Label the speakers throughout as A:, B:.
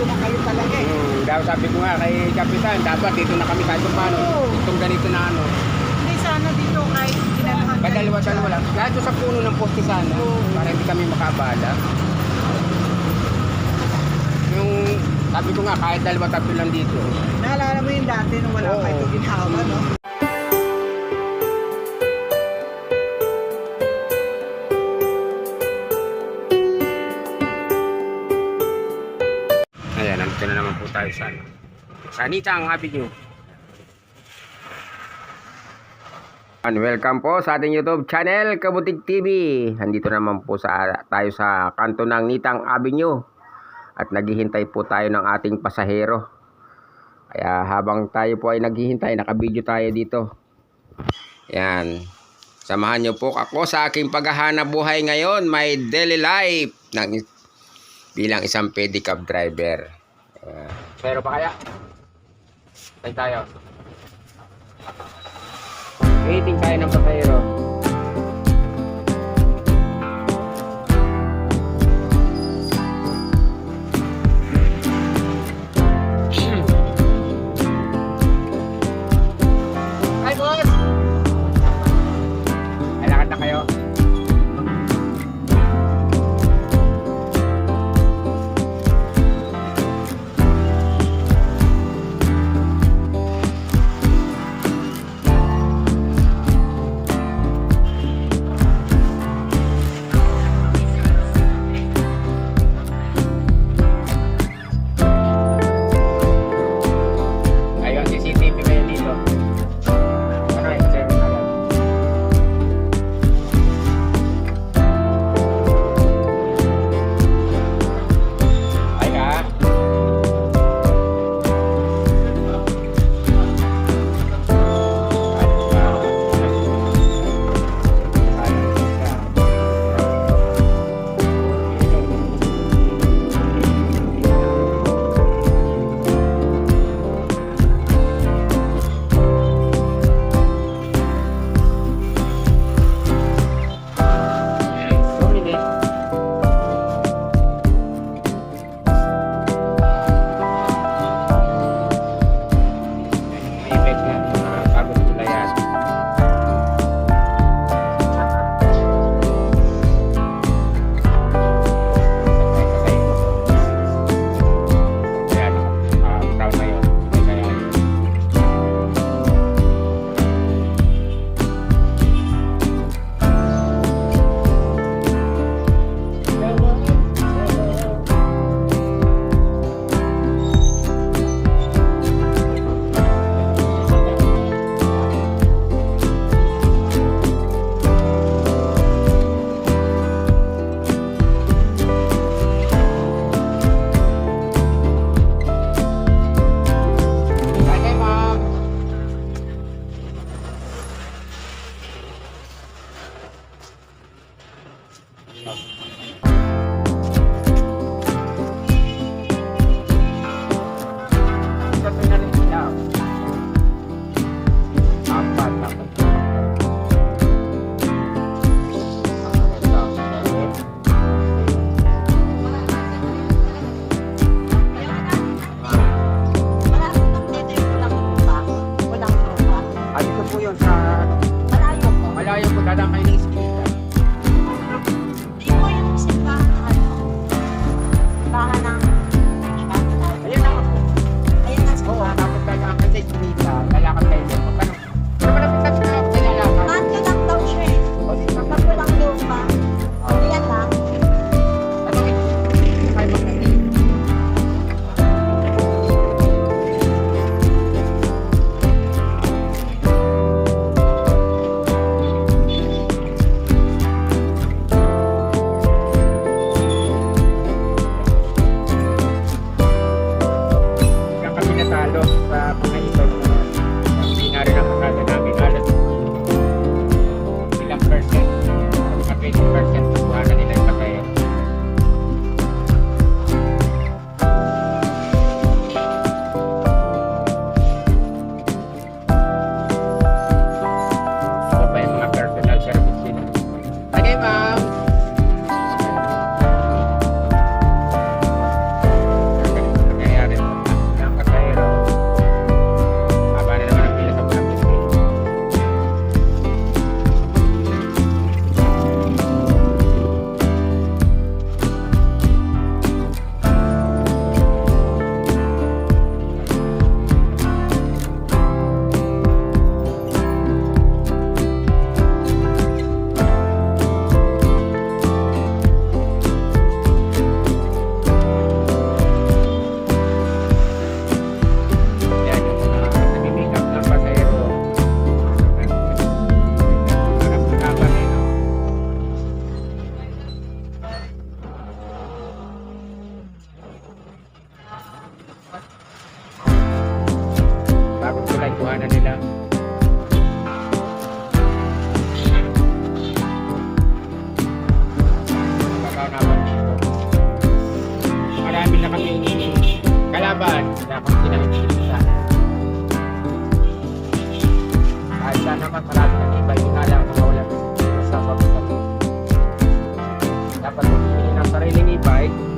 A: dito na kayo talaga eh.
B: Hmm, daw sabi ko nga kay Kapitan, dapat dito na kami kahit paano.
A: Oo.
B: Itong ganito na ano.
A: Hindi sana dito kahit ginanahan kayo.
B: Kadalawa-dalawa lang. Doon sa puno ng poste sana.
A: Oo.
B: Para hindi kami makabala. Yung sabi ko nga kahit dalawa tatlo lang dito.
A: Naalala mo yung dati nung wala
B: Oo.
A: kayo ginawa, no?
B: Tayo sa ano. Sa Anitang Avenue. And welcome po sa ating YouTube channel, Kabutig TV. Nandito naman po sa, tayo sa kanto ng Nitang Avenue. At naghihintay po tayo ng ating pasahero. Kaya habang tayo po ay naghihintay, nakabidyo tayo dito. Yan. Samahan niyo po ako sa aking paghahanap buhay ngayon, my daily life ng bilang isang pedicab driver. Pero pa kaya? Tayo tayo. Waiting tayo ng pasahero. 啊。sana makarami ng iba. Inalang ko ulan sa pagkakataon. Dapat pumili ng sariling e-bike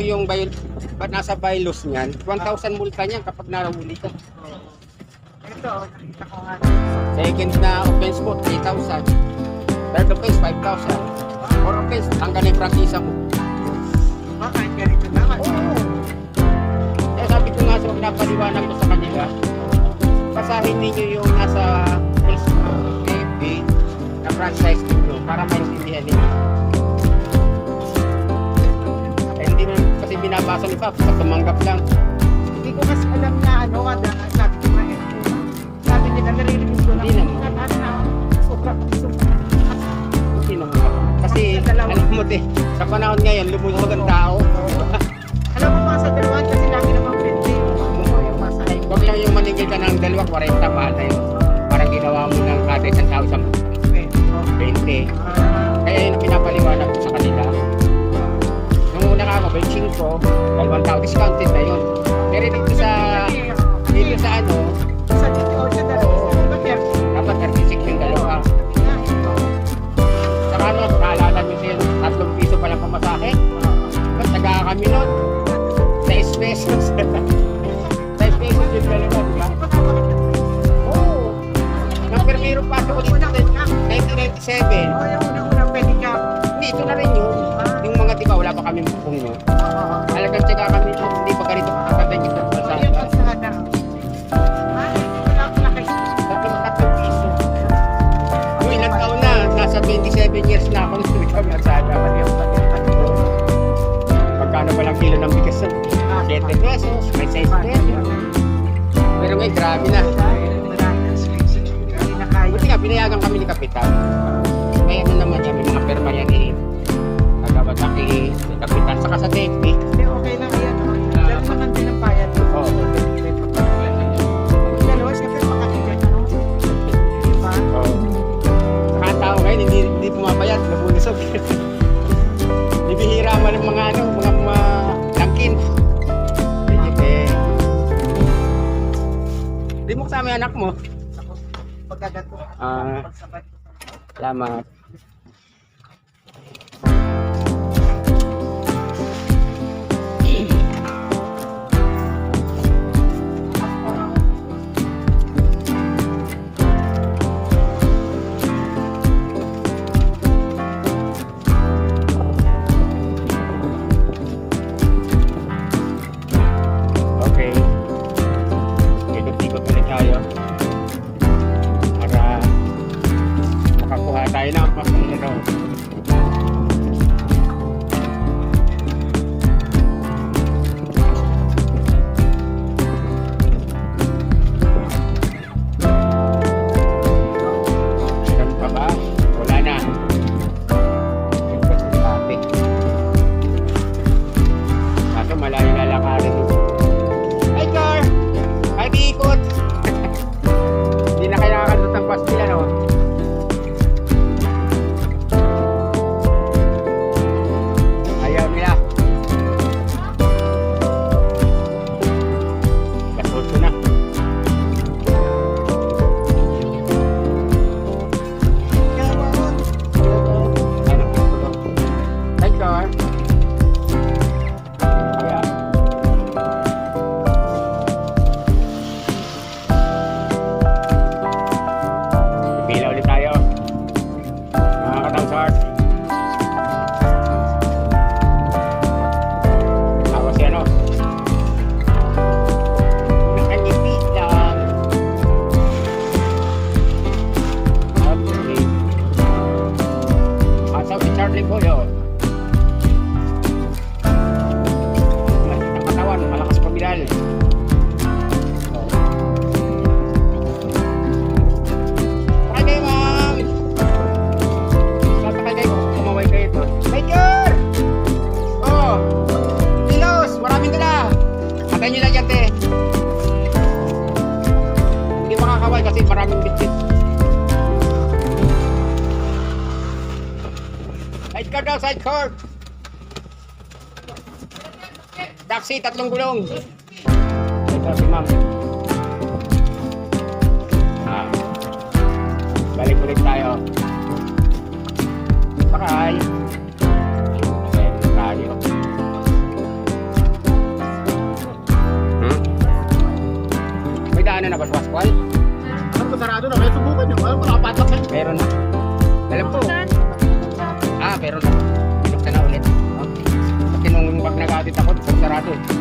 B: ko yung bail, nasa bylaws niyan, 1,000 multa niyan kapag narawuli ka.
A: Ito, nakuha.
B: Second na offense mo, 3,000. Third offense, 5,000. Fourth offense, tanggal na yung prangkisa mo.
A: Baka, ganito naman. Oo.
B: Kaya sabi ko nga sa pinapaliwanag ko sa kanila, basahin ninyo yung nasa Facebook, na franchise ninyo para maintindihan ninyo. nabasa ni Pops at tumanggap lang.
A: Hindi ko mas alam na ano ah, kada sabi ko nga eh. Sabi nila naririnig ko lang.
B: Hindi naman.
A: Ano na, sobra
B: Kasi alam mo te, sa panahon ngayon lumuhog ang tao.
A: alam mo mga sa dalawa kasi lagi naman friendly.
B: Huwag lang yung manigil ka ng dalawa, 40 pa tayo. Parang ginawa mo ng kada isang tao isang 20. Kaya yun ang pinapaliwanag ko sa kanila. Ako, 25, dalawang tao, discounted na yun. Pero dito sa, dito sa ano,
A: Sa dito sa dalawa.
B: 7 pesos, may 6 pesos. Pero ngayon, grabe na.
A: Na kaya.
B: Buti nga, pinayagan kami ni Kapitan. May ano naman yan, may mga perma yan eh. Nagabagaki, Kapitan, saka sa DFP.
A: Hindi, okay lang yan. Dahil naman din ang bayad.
B: Oo. Tao ngayon, hindi, hindi pumabayad, nabulusog. Bibihira man ang mga ano, mga mga langkin. Mo kasama yung anak mo.
A: Pagkagato.
B: Ah,
A: Pagsabay.
B: salamat. Maraming bitbit. Sidecar daw, sidecar! Taxi, tatlong gulong. Ito si ma'am. Ah. Balik ulit tayo. Sakay. Ayan, tayo. Hmm? May daanan na ba, Pascual?
C: Sarado na? Kaya subukan nyo. Ano ba nakapatak kayo?
B: Meron na. Alam ko. Ah, meron na. Binuksan na ulit. Okay. Kasi nung pag nag-audit ako, sarado eh.